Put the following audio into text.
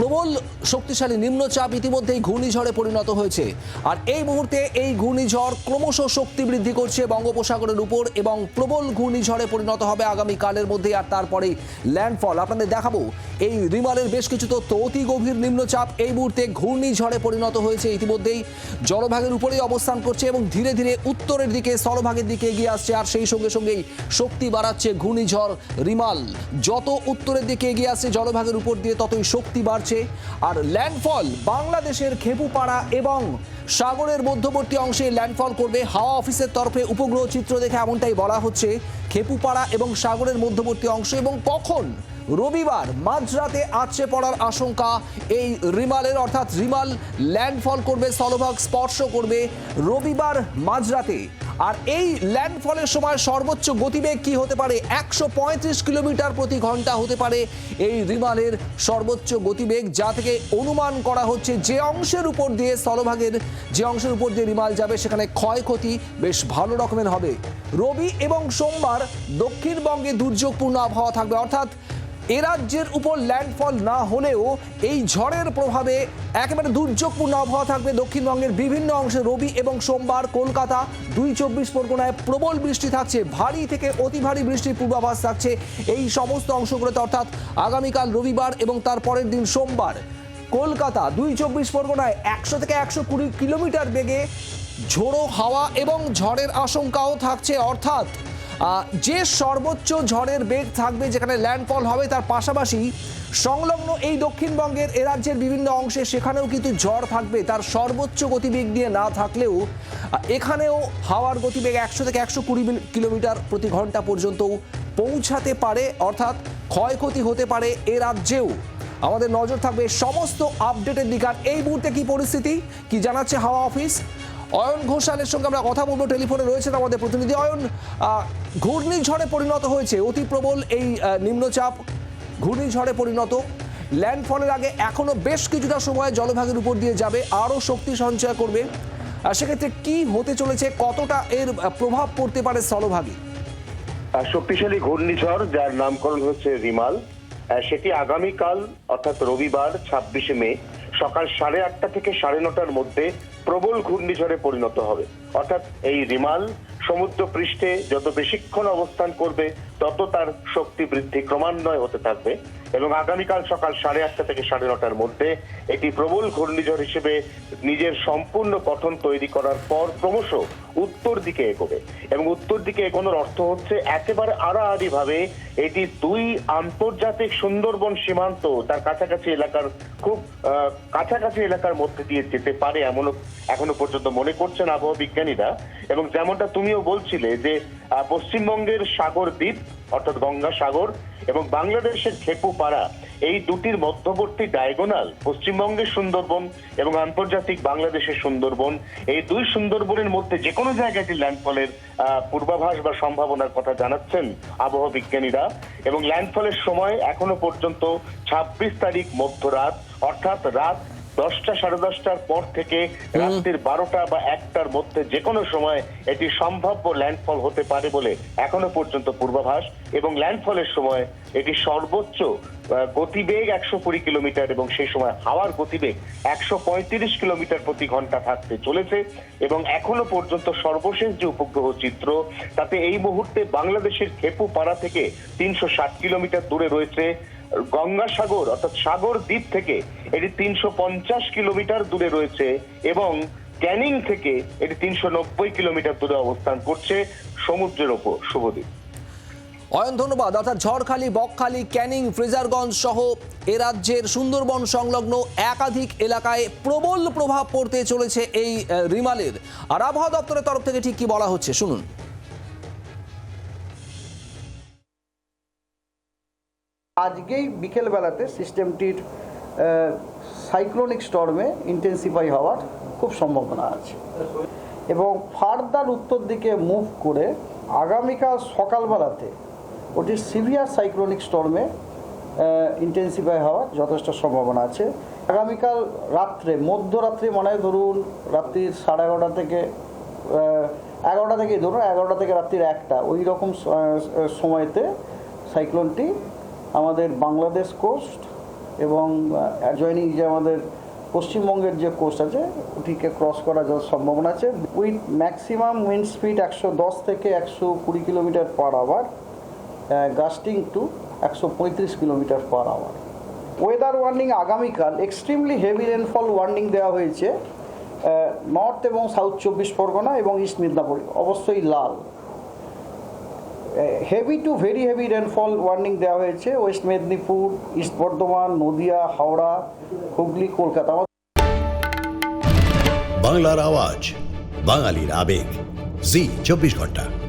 প্রবল, শক্তিশালী নিম্নচাপ ইতিমধ্যেই ঘূর্ণিঝড়ে পরিণত হয়েছে। আর এই মুহূর্তে এই ঘূর্ণিঝড় ক্রমশ শক্তি বৃদ্ধি করছে বঙ্গোপসাগরের উপর এবং প্রবল ঘূর্ণিঝড়ে পরিণত হবে আগামী কালের মধ্যে আর তারপরেই ল্যান্ডফল আপনাদের দেখাবো, এই রিমালের বেশ কিছু তথ্য। অতি গভীর নিম্নচাপ এই মুহূর্তে ঘূর্ণিঝড়ে পরিণত হয়েছে ইতিমধ্যেই। জলভাগের উপরেই অবস্থান করছে এবং ধীরে ধীরে উত্তরের দিকে, স্থলভাগের দিকে এগিয়ে আসছে আর সেই সঙ্গে সঙ্গেই শক্তি বাড়াচ্ছে ঘূর্ণিঝড় রিমাল। যত উত্তরের দিকে এগিয়ে আসছে জলভাগের উপর দিয়ে, ততই শক্তি বাড়ছে আর ল্যান্ডফল বাংলাদেশের খেপুপাড়া এবং সাগরের মধ্যবর্তী অংশে ল্যান্ডফল করবে। হাওয়া অফিসের তরফে উপগ্রহ চিত্র দেখে এমনটাই বলা হচ্ছে। খেপুপাড়া এবং সাগরের মধ্যবর্তী অংশ এবং কখন? রবিবার মাঝরাতে আছড়ে পড়ার আশঙ্কা এই রিমালের, অর্থাৎ রিমাল ল্যান্ডফল করবে, স্থলভাগ স্পর্শ করবে রবিবার মাঝরাতে। আর এই ল্যান্ডফলের সময় সর্বোচ্চ গতিবেগ কি হতে পারে? একশো পঁয়ত্রিশ কিলোমিটার প্রতি ঘণ্টা হতে পারে এই রিমালের সর্বোচ্চ গতিবেগ, যা থেকে অনুমান করা হচ্ছে যে অংশের উপর দিয়ে স্থলভাগের যে অংশের উপর দিয়ে রিমাল যাবে, সেখানে ক্ষয়ক্ষতি বেশ ভালো রকমের হবে। রবি এবং সোমবার দক্ষিণবঙ্গে দুর্যোগপূর্ণ আবহাওয়া থাকবে। অর্থাৎ এ রাজ্যের উপর ল্যান্ডফল না হলেও এই ঝড়ের প্রভাবে একেবারে দুর্যোগপূর্ণ আবহাওয়া থাকবে দক্ষিণবঙ্গের বিভিন্ন অংশে। রবি এবং সোমবার কলকাতা দুই চব্বিশ পরগনায় প্রবল বৃষ্টি থাকছে, ভারী থেকে অতি ভারী বৃষ্টির পূর্বাভাস থাকছে এই সমস্ত অংশগুলোতে। অর্থাৎ আগামীকাল রবিবার এবং তার পরের দিন সোমবার কলকাতা দুই চব্বিশ পরগনায় একশো থেকে একশো কুড়ি কিলোমিটার বেগে ঝোড়ো হাওয়া এবং ঝড়ের আশঙ্কাও থাকছে, অর্থাৎ যে সর্বোচ্চ ঝড়ের বেগ থাকবে যেখানে ল্যান্ডফল হবে তার পাশাপাশি সংলগ্ন এই দক্ষিণবঙ্গের এ রাজ্যের বিভিন্ন অংশে সেখানেও কিন্তু ঝড় থাকবে। তার সর্বোচ্চ গতিবেগ দিয়ে না থাকলেও এখানেও হাওয়ার গতিবেগ একশো থেকে একশো কুড়ি কিলোমিটার প্রতি ঘণ্টা পর্যন্তও পৌঁছাতে পারে, অর্থাৎ ক্ষয়ক্ষতি হতে পারে এ রাজ্যেও। আমাদের নজর থাকবে সমস্ত আপডেটের দিক। আর এই মুহূর্তে কি পরিস্থিতি? কি জানাচ্ছে হাওয়া অফিস? অয়ন ঘোষালের সঙ্গে আমরা কথা বলব। টেলিফোনে রয়েছেন আমাদের প্রতিনিধি অয়ন। ঘূর্ণিঝড়ে পরিণত হয়েছে। অতি প্রবল এই নিম্নচাপ। ঘূর্ণিঝড়ে পরিণত। ল্যান্ডফলের আগে এখনও বেশ কিছুটা সময় জলভাগের উপর দিয়ে যাবে। আরও শক্তি সঞ্চয় করবে। সেক্ষেত্রে কি হতে চলেছে? কতটা এর প্রভাব পড়তে পারে স্থলভাগে? শক্তিশালী ঘূর্ণিঝড়, যার নামকরণ হচ্ছে রিমাল। সেটি আগামীকাল, অর্থাৎ রবিবার, ছাব্বিশে মে, সকাল সাড়ে আটটা থেকে সাড়ে নটার মধ্যে প্রবল ঘূর্ণিঝড়ে পরিণত হবে। অর্থাৎ এই রিমাল সমুদ্র পৃষ্ঠে যত বেশিক্ষণ অবস্থান করবে, তত তার শক্তি বৃদ্ধি ক্রমান্বয়ে হতে থাকবে। এবং আগামীকাল সকাল সাড়ে আটটা থেকে সাড়ে নটার মধ্যে এটি প্রবল ঘূর্ণিঝড় হিসেবে নিজের সম্পূর্ণ গঠন তৈরি করার পর ক্রমশ উত্তর দিকে এগোবে। এবং উত্তর দিকে এগোনোর অর্থ হচ্ছে একেবারে আড়াআড়ি ভাবে এটি দুই আন্তর্জাতিক সুন্দরবন সীমান্ত, তার কাছাকাছি এলাকার খুব কাছাকাছি এলাকার মধ্যে দিয়ে যেতে পারে এমনও এখনও পর্যন্ত মনে করছেন আবহাওয়া বিজ্ঞানীরা। এবং যেমনটা তুমিও বলছিলে যে পশ্চিমবঙ্গের সাগর দ্বীপ, অর্থাৎ গঙ্গা সাগর এবং বাংলাদেশের খেপুপাড়া, এই দুটির মধ্যবর্তী ডায়াগোনাল পশ্চিমবঙ্গের সুন্দরবন এবং আন্তর্জাতিক বাংলাদেশের সুন্দরবন। এই দুই সুন্দরবনের মধ্যে যে কোনো জায়গাটি ল্যান্ডফলের পূর্বাভাস বা সম্ভাবনার কথা জানাচ্ছেন আবহাওয়া বিজ্ঞানীরা। এবং ল্যান্ডফলের সময় এখনও পর্যন্ত ছাব্বিশ তারিখ মধ্যরাত, অর্থাৎ রাত দশটা সাড়ে দশটার পর থেকে রাত্রির বারোটা বা একটার মধ্যে যে কোনো সময় এটি সম্ভাব্য ল্যান্ডফল হতে পারে বলে এখনও পর্যন্ত পূর্বাভাস এবং ল্যান্ডফলের সময় এটি সর্বোচ্চ গতিবেগ একশো কুড়ি কিলোমিটার এবং সেই সময় হাওয়ার গতিবেগ একশো পঁয়ত্রিশ কিলোমিটার প্রতি ঘণ্টা থাকতে চলেছে এবং এখনও পর্যন্ত সর্বশেষ যে উপগ্রহ চিত্র তাতে এই মুহূর্তে বাংলাদেশের খেপু পাড়া থেকে তিনশো ষাট কিলোমিটার দূরে রয়েছে। গঙ্গাসাগর, অর্থাৎ সাগর দ্বীপ থেকে এটি তিনশো পঞ্চাশ কিলোমিটার দূরে রয়েছে এবং ক্যানিং থেকে এটি তিনশো নব্বই কিলোমিটার দূরে অবস্থান করছে সমুদ্রের ওপর। শুভদ্বীপ অয়ন, ধন্যবাদ। অর্থাৎ ঝড়খালি, বকখালি, ক্যানিং, ফ্রেজারগঞ্জ সহ এ রাজ্যের সুন্দরবন সংলগ্ন একাধিক এলাকায় প্রবল প্রভাব পড়তে চলেছে এই রিমালের। আর আবহাওয়া দপ্তরের তরফ থেকে ঠিক কি বলা হচ্ছে? শুনুন। আজকেই বিকেলবেলাতে সিস্টেমটির সাইক্লোনিক স্টর্মে ইন্টেন্সিফাই হওয়ার খুব সম্ভাবনা আছে। এবং ফার্দার উত্তর দিকে মুভ করে আগামীকাল সকালবেলাতে ওটি সিভিয়ার সাইক্লোনিক স্টর্মে ইন্টেন্সিফাই হওয়ার যথেষ্ট সম্ভাবনা আছে। আগামীকাল রাত্রে, মধ্যরাত্রি মানে ধরুন রাত্রির সাড়ে এগারোটা থেকে এগারোটা থেকে ধরুন এগারোটা থেকে রাত্রির একটা, ওই রকম সময়তে সাইক্লোনটি আমাদের বাংলাদেশ কোস্ট এবং অ্যাডজয়নিং যে আমাদের পশ্চিমবঙ্গের যে কোস্ট আছে, ওটিকে ক্রস করার যাওয়ার সম্ভাবনা আছে উইথ ম্যাক্সিমাম উইন্ড স্পিড একশো দশ থেকে একশো কুড়ি kilometre per hour gusting to একশো পঁয়ত্রিশ kilometre per hour weather warning আগামীকাল এক্সট্রিমলি হেভি রেনফল ওয়ার্নিং দেওয়া হয়েছে নর্থ এবং সাউথ চব্বিশ পরগনা এবং ইস্ট মিদনাপুর, অবশ্যই লাল। Heavy to very heavy rainfall warning দেওয়া হয়েছে। ওয়েস্ট মেদিনীপুর ইস্ট বর্ধমান নদিয়া হাওড়া হুগলি কলকাতা বাংলার আওয়াজ, বাঙালির আবেগ। জি, চব্বিশ ঘণ্টা।